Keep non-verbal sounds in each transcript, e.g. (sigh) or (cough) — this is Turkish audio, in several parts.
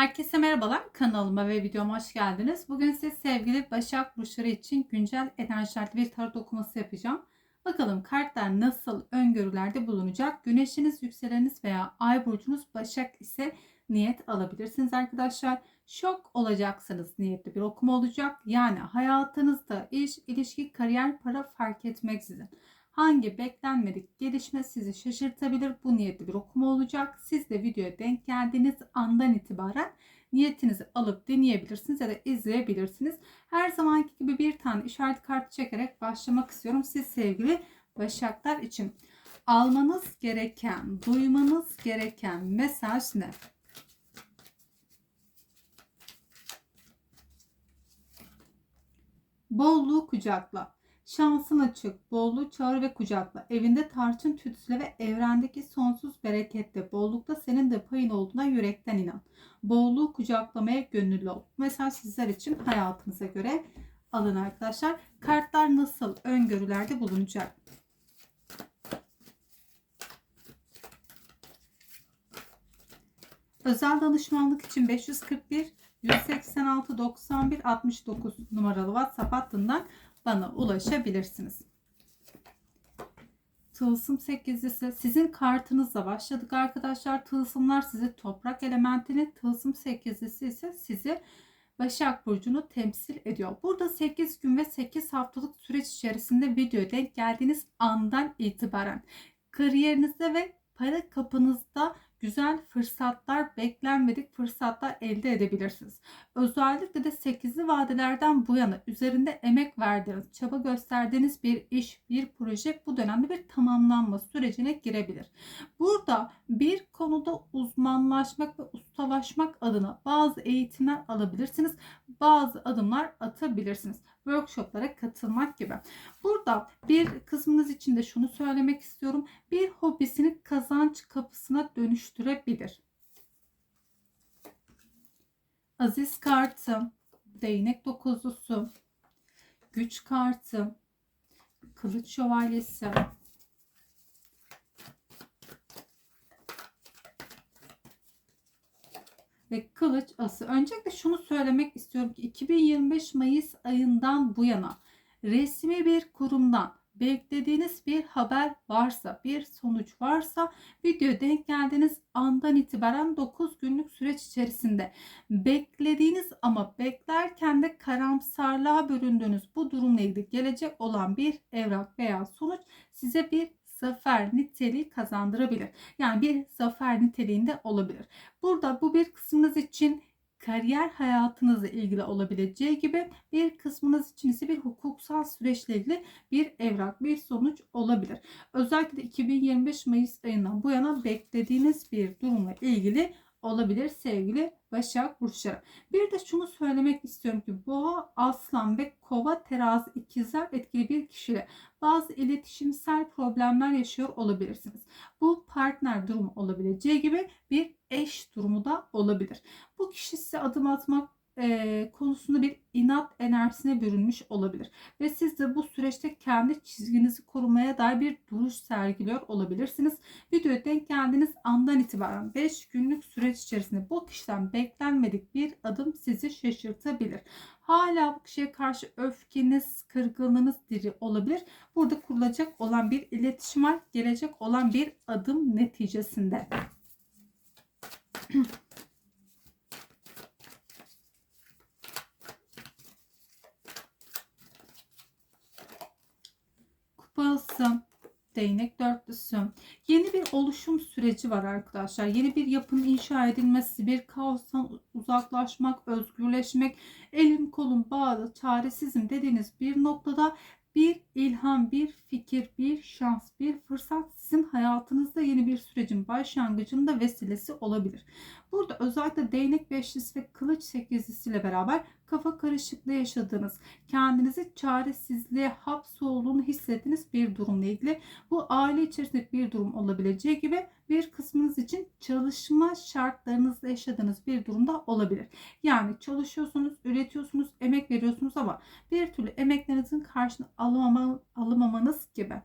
Herkese merhabalar. Kanalıma ve videoma hoş geldiniz. Bugün size sevgili Başak Burçları için güncel enerjilerle bir tarot okuması yapacağım. Bakalım kartlar nasıl öngörülerde bulunacak? Güneşiniz, yükseleniniz veya ay burcunuz Başak ise niyet alabilirsiniz arkadaşlar. Şok olacaksınız niyetli bir okuma olacak. Yani hayatınızda iş, ilişki, kariyer, para fark etmeksizin hangi beklenmedik gelişme sizi şaşırtabilir? Bu niyetli bir okuma olacak. Siz de videoya denk geldiğiniz andan itibaren niyetinizi alıp deneyebilirsiniz ya da izleyebilirsiniz. Her zamanki gibi bir tane işaret kartı çekerek başlamak istiyorum. Siz sevgili Başaklar için almanız gereken, duymanız gereken mesaj ne? Bolluğu kucakla. Şansın açık, bolluğu çağır ve kucakla. Evinde tarçın tütsüle ve evrendeki sonsuz berekette, bollukta senin de payın olduğuna yürekten inan. Bolluğu kucaklamaya gönüllü ol. Mesaj sizler için hayatınıza göre alın arkadaşlar. Kartlar nasıl öngörülerde bulunacak? Özel danışmanlık için 541 186 91 69 numaralı WhatsApp hattından bana ulaşabilirsiniz. Tılsım 8'lisi sizin kartınızla başladık arkadaşlar. Tılsımlar sizi toprak elementini, tılsım 8'lisi ise sizi Başak Burcu'nu temsil ediyor. Burada 8 gün ve 8 haftalık süreç içerisinde video denk geldiğiniz andan itibaren kariyerinizde ve para kapınızda güzel fırsatlar, beklenmedik fırsatlar elde edebilirsiniz. Özellikle de 8'li vadelerden bu yana üzerinde emek verdiğiniz, çaba gösterdiğiniz bir iş, bir proje bu dönemde bir tamamlanma sürecine girebilir. Burada bir konuda uzmanlaşmak ve ustalaşmak adına bazı eğitimler alabilirsiniz. Bazı adımlar atabilirsiniz. Workshoplara katılmak gibi. Burada bir kısmınız için de şunu söylemek istiyorum. Bir hobisini kazanç kapısına dönüştürebilir. Aziz kartı, değnek dokuzlusu, güç kartı, kılıç şövalyesi, ve kılıç ası. Öncelikle şunu söylemek istiyorum ki 2025 Mayıs ayından bu yana resmi bir kurumdan beklediğiniz bir haber varsa, bir sonuç varsa video denk geldiğiniz andan itibaren 9 günlük süreç içerisinde beklediğiniz ama beklerken de karamsarlığa büründüğünüz bu durumla ilgili gelecek olan bir evrak veya sonuç size bir zafer niteliği kazandırabilir. Yani bir zafer niteliğinde olabilir. Burada bu bir kısmınız için kariyer hayatınızla ilgili olabileceği gibi bir kısmınız için ise bir hukuksal süreçle ilgili bir evrak, bir sonuç olabilir. Özellikle de 2025 Mayıs ayından bu yana beklediğiniz bir durumla ilgili olabilir sevgili Başak Burçları. Bir de şunu söylemek istiyorum ki boğa, aslan ve kova terazi ikizler etkili bir kişiyle bazı iletişimsel problemler yaşıyor olabilirsiniz. Bu partner durumu olabileceği gibi bir eş durumu da olabilir. Bu kişi size adım atmak e, konusunda bir inat enerjisine bürünmüş olabilir. Ve siz de bu süreçte kendi çizginizi korumaya dair bir duruş sergiliyor olabilirsiniz. Videoya denk geldiğiniz andan itibaren 5 günlük süreç içerisinde bu kişiden beklenmedik bir adım sizi şaşırtabilir. Hala bu kişiye karşı öfkeniz, kırgınlığınız diri olabilir. Burada kurulacak olan bir iletişim var. Gelecek olan bir adım neticesinde. (clears throat) Kupası, değnek dörtlüsü. Yeni bir oluşum süreci var arkadaşlar. Yeni bir yapının inşa edilmesi, bir kaostan uzaklaşmak, özgürleşmek, elim kolum bağlı, çaresizim dediğiniz bir noktada bir ilham, bir fikir, bir şans, bir fırsat sizin hayatınızda yeni bir sürecin başlangıcında vesilesi olabilir. Burada özellikle değnek beşlisi ve kılıç sekizlisi ile beraber kafa karışıklığı yaşadığınız, kendinizi çaresizliğe hapsolduğunu hissettiğiniz bir durumla ilgili bu aile içerisinde bir durum olabileceği gibi bir kısmınız için çalışma şartlarınızda yaşadığınız bir durumda olabilir. Yani çalışıyorsunuz, üretiyorsunuz, emek veriyorsunuz ama bir türlü emeklerinizin karşını alamama, alamamanız gibi.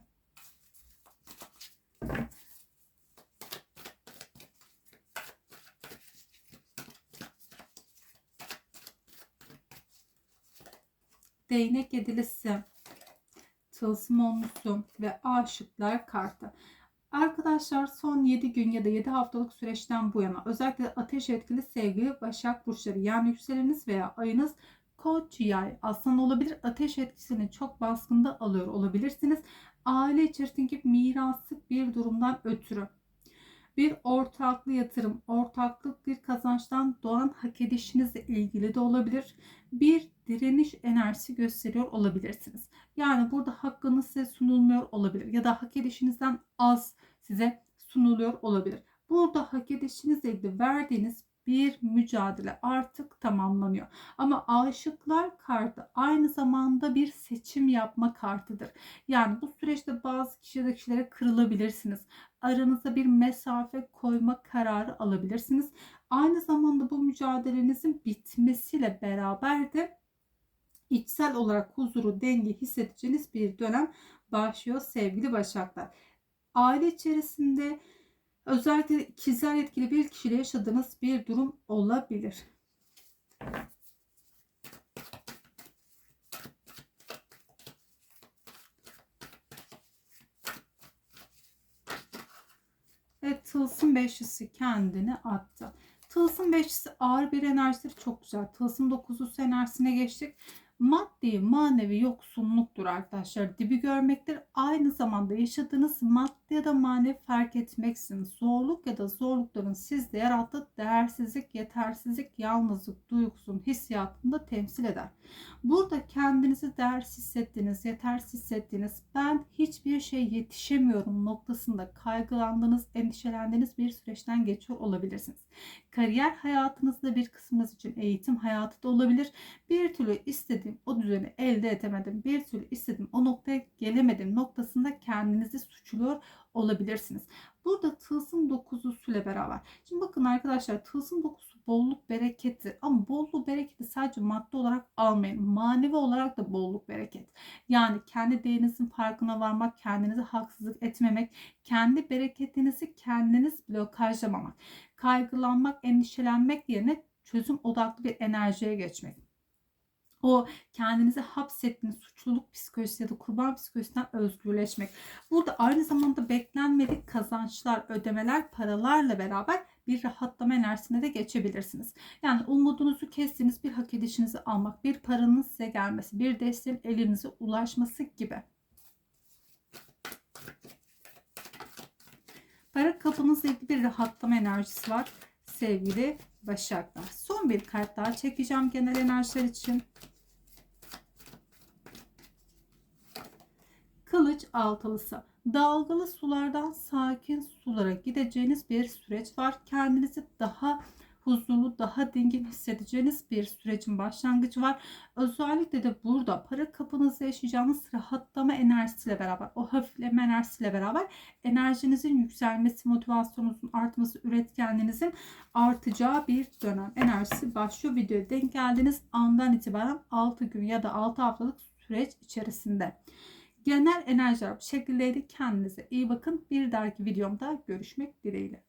Değnek yedilisi, tılsım onlusu ve aşıklar kartı. Arkadaşlar son 7 gün ya da 7 haftalık süreçten bu yana özellikle ateş etkili sevgili Başak Burçları yani yükseleniniz veya ayınız Koç yay aslan olabilir. Ateş etkisini çok baskında alıyor olabilirsiniz. Aile içerisindeki miraslık bir durumdan ötürü bir ortaklı yatırım, ortaklık bir kazançtan doğan hak edişinizle ilgili de olabilir. Bir direniş enerjisi gösteriyor olabilirsiniz. Yani burada hakkınız size sunulmuyor olabilir ya da hak edişinizden az size sunuluyor olabilir. Burada hak edişinizle ilgili verdiğiniz bir mücadele artık tamamlanıyor. Ama aşıklar kartı aynı zamanda bir seçim yapma kartıdır. Yani bu süreçte bazı kişilere kırılabilirsiniz. Aranıza bir mesafe koyma kararı alabilirsiniz. Aynı zamanda bu mücadelenizin bitmesiyle beraber de içsel olarak huzuru, denge hissedeceğiniz bir dönem başlıyor sevgili Başaklar. Aile içerisinde özellikle ikizler etkili bir kişiyle yaşadığınız bir durum olabilir. Evet tılsım beşlisi kendini attı. Tılsım beşlisi ağır bir enerjidir. Çok güzel. Tılsım dokuzusu enerjisine geçtik maddi manevi yoksunluktur arkadaşlar. Dibi görmektir. Aynı zamanda yaşadığınız maddi ya da manevi fark etmeksin. Zorluk ya da zorlukların sizde yarattığı değersizlik, yetersizlik, yalnızlık duygusunun hissiyatını da temsil eder. Burada kendinizi değersiz hissettiğiniz, yetersiz hissettiğiniz, ben hiçbir şey yetişemiyorum noktasında kaygılandığınız, endişelendiğiniz bir süreçten geçiyor olabilirsiniz. Kariyer hayatınızda bir kısmınız için eğitim hayatı da olabilir. Bir türlü istediğim o düzeni elde edemedim. Bir türlü istediğim o noktaya gelemedim noktasında kendinizi suçluyor olabilirsiniz. Burada tılsım dokuzusu ile beraber. Şimdi bakın arkadaşlar tılsım dokusu bolluk bereketi ama bolluk bereketi sadece madde olarak almayın. Manevi olarak da bolluk bereket. Yani kendi değerinizin farkına varmak, kendinize haksızlık etmemek, kendi bereketinizi kendiniz blokajlamamak, kaygılanmak, endişelenmek yerine çözüm odaklı bir enerjiye geçmek o kendinizi hapsettiğiniz suçluluk psikolojisi ya da kurban psikolojisinden özgürleşmek. Burada aynı zamanda beklenmedik kazançlar, ödemeler, paralarla beraber bir rahatlama enerjisine de geçebilirsiniz. Yani umudunuzu kestiğiniz bir hak edişinizi almak, bir paranın size gelmesi, bir desteğin elinize ulaşması gibi. Para kapınızla ilgili bir rahatlama enerjisi var sevgili Başaklar. Son bir kart daha çekeceğim genel enerjiler için. Kılıç altılısı. Dalgalı sulardan sakin sulara gideceğiniz bir süreç var. Kendinizi daha huzurlu, daha dingin hissedeceğiniz bir sürecin başlangıcı var. Özellikle de burada para kapınızda yaşayacağınız rahatlama enerjisiyle beraber, o hafifleme enerjisiyle beraber enerjinizin yükselmesi, motivasyonunuzun artması, üretkenliğinizin artacağı bir dönem enerjisi başlıyor. Videoya denk geldiğiniz andan itibaren 6 gün ya da 6 haftalık süreç içerisinde. Genel enerjiler bu şekildeydi. Kendinize iyi bakın. Bir dahaki videomda görüşmek dileğiyle.